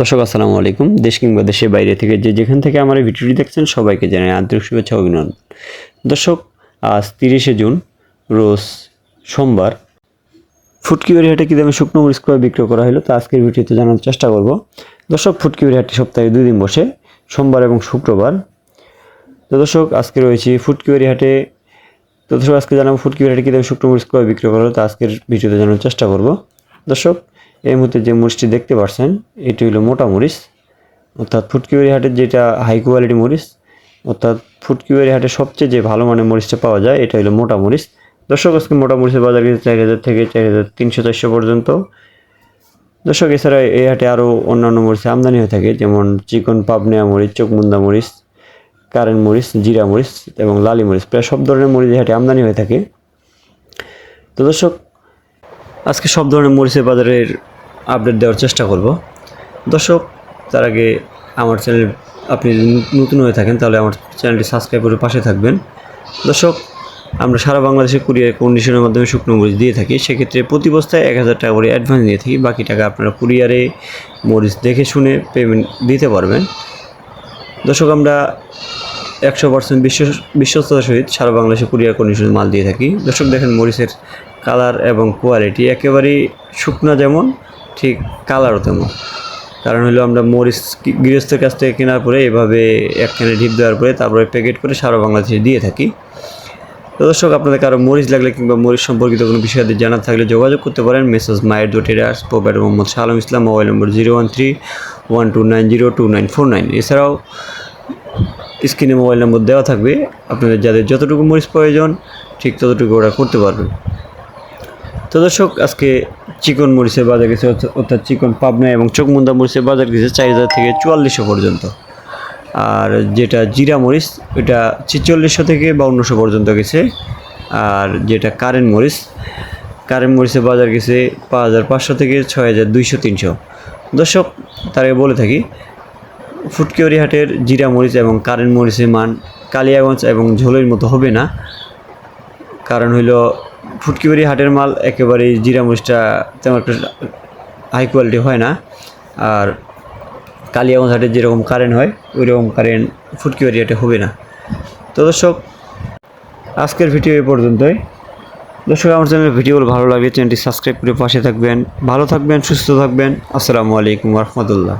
দর্শক, আসসালামু আলাইকুম। দেশ কিংবা দেশের বাইরে থেকে যে যেখান থেকে আমার এই ভিডিওটি দেখছেন, সবাইকে জানাই আন্তরিক শুভেচ্ছা অভিনন্দন। দর্শক, আজ তিরিশে জুন, রোজ সোমবার। ফুটকিবাড়ি হাটে কী দামে শুকনো মরিচ ক্রয় বিক্রয় করা হলো, তা আজকের ভিডিওতে জানার চেষ্টা করব। দর্শক ফুটকিবাড়ি হাটটি সপ্তাহে দুই দিন বসে, সোমবার এবং শুক্রবার। তো দর্শক, আজকে রয়েছে ফুটকিবাড়ি হাটে তো দর্শক, আজকে জানাব ফুটকিবাড়ি হাটে কী দামে শুকনো মরিচ ক্রয় বিক্রয় করা হলো, তা আজকের ভিডিওতে জানার চেষ্টা করব। দর্শক এই মুহূর্তে যে মরিচটি দেখতে পাচ্ছেন এটি হলো মোটা মরিচ, অর্থাৎ ফুটকিবাড়ি হাটের যেটা হাই কোয়ালিটি মরিচ, অর্থাৎ ফুটকিবাড়ি হাটে সবচেয়ে যে ভালো মানের মরিচটা পাওয়া যায়, এটা হলো মোটা মরিচ। দর্শক, আজকে মোটা মরিচের বাজার কিন্তু চার হাজার থেকে চার হাজার তিনশো চারশো পর্যন্ত। দর্শক, এছাড়া এই হাটে আরও অন্যান্য মরিচের আমদানি হয়ে থাকে, যেমন চিকন পাবনেয়া মরিচ চোখমুন্দা মরিচ কারেন্ট মরিচ, জিরা মরিচ এবং লালি মরিচ, প্রায় সব ধরনের মরিচ এই হাটে আমদানি হয়ে থাকে। তো দর্শক, আজকে সব ধরনের মরিচের বাজারের আপডেট দেওয়ার চেষ্টা করব। দর্শক, তার আগে আমার চ্যানেল আপনি যদি নতুন হয়ে থাকেন, তাহলে আমার চ্যানেলটি সাবস্ক্রাইব করে পাশে থাকবেন। দর্শক, আমরা সারা বাংলাদেশে কুরিয়ার কন্ডিশনের মাধ্যমে শুকনো মরিচ দিয়ে থাকি। সেক্ষেত্রে প্রতি বস্তায় এক হাজার টাকা করে অ্যাডভান্স দিয়ে থাকি। বাকি টাকা আপনারা কুরিয়ারে মরিচ দেখে শুনে পেমেন্ট দিতে পারবেন। দর্শক, আমরা একশো পার্সেন্ট বিশ্ব বিশ্বস্ততার সহিত সারা বাংলাদেশে কুরিয়ার কন্ডিশনের মাল দিয়ে থাকি। দর্শক, দেখেন মরিচের কালার এবং কোয়ালিটি একেবারেই শুকনা যেমন ঠিক কালারও তেমন। কারণ হলো আমরা মরিচ গৃহস্থের কাছ থেকে কেনার পরে এভাবে একখানে ঢিপ দেওয়ার পরে তারপরে প্যাকেট করে সারা বাংলাদেশে দিয়ে থাকি। তো দর্শক, আপনাদের কারও মরিচ লাগলে কিংবা মরিচ সম্পর্কিত কোনো বিষয়াদি জানা থাকলে যোগাযোগ করতে পারেন। মেসেজ মায়ের dot এরাস provider Mohammad Shah Alam Islam mobile number zero one three one two nine zero two nine four nine এছাড়াও স্ক্রিনে মোবাইল নম্বর দেওয়া থাকবে। আপনাদের যাদের যতটুকু মরিচ প্রয়োজন, ঠিক ততটুকু অর্ডার করতে পারবেন তো দর্শক, আজকে চিকন মরিচের বাজার গেছে, অর্থাৎ- চিকন পাবনা এবং চোখমুন্দা মরিচের বাজার গেছে চার হাজার থেকে চুয়াল্লিশশো পর্যন্ত। আর যেটা জিরা মরিচ ওটা ছিচল্লিশশো থেকে বাউন্নশো পর্যন্ত গেছে। আর যেটা কারেন্ট মরিচ কারেন্ট মরিচের বাজার গেছে পাঁচ হাজার পাঁচশো থেকে ছয় হাজার দুইশো তিনশো। দর্শক, তার বলে থাকি, ফুটকিওরি হাটের জিরা মরিচ এবং কারেন্ট মরিচের মান কালিয়াগঞ্জ এবং ঝোলের মতো হবে না। কারণ হইল ফুটকিবাড়ি হাটের মাল একেবারেই জিরা মরিচটা তেমন একটা হাই কোয়ালিটি হয় না। আর কালিয়াগঞ্জ হাটের যেরকম কারেন্ট হয় ওই রকম কারেন্ট ফুটকিবাড়ি হাটে হবে না। তো দর্শক, আজকের ভিডিও এই পর্যন্তই। দর্শক, আমার চ্যানেলের ভিডিওগুলো ভালো লাগে চ্যানেলটি সাবস্ক্রাইব করে পাশে থাকবেন। ভালো থাকবেন, সুস্থ থাকবেন। আসসালামু আলাইকুম রহমতুল্লাহ।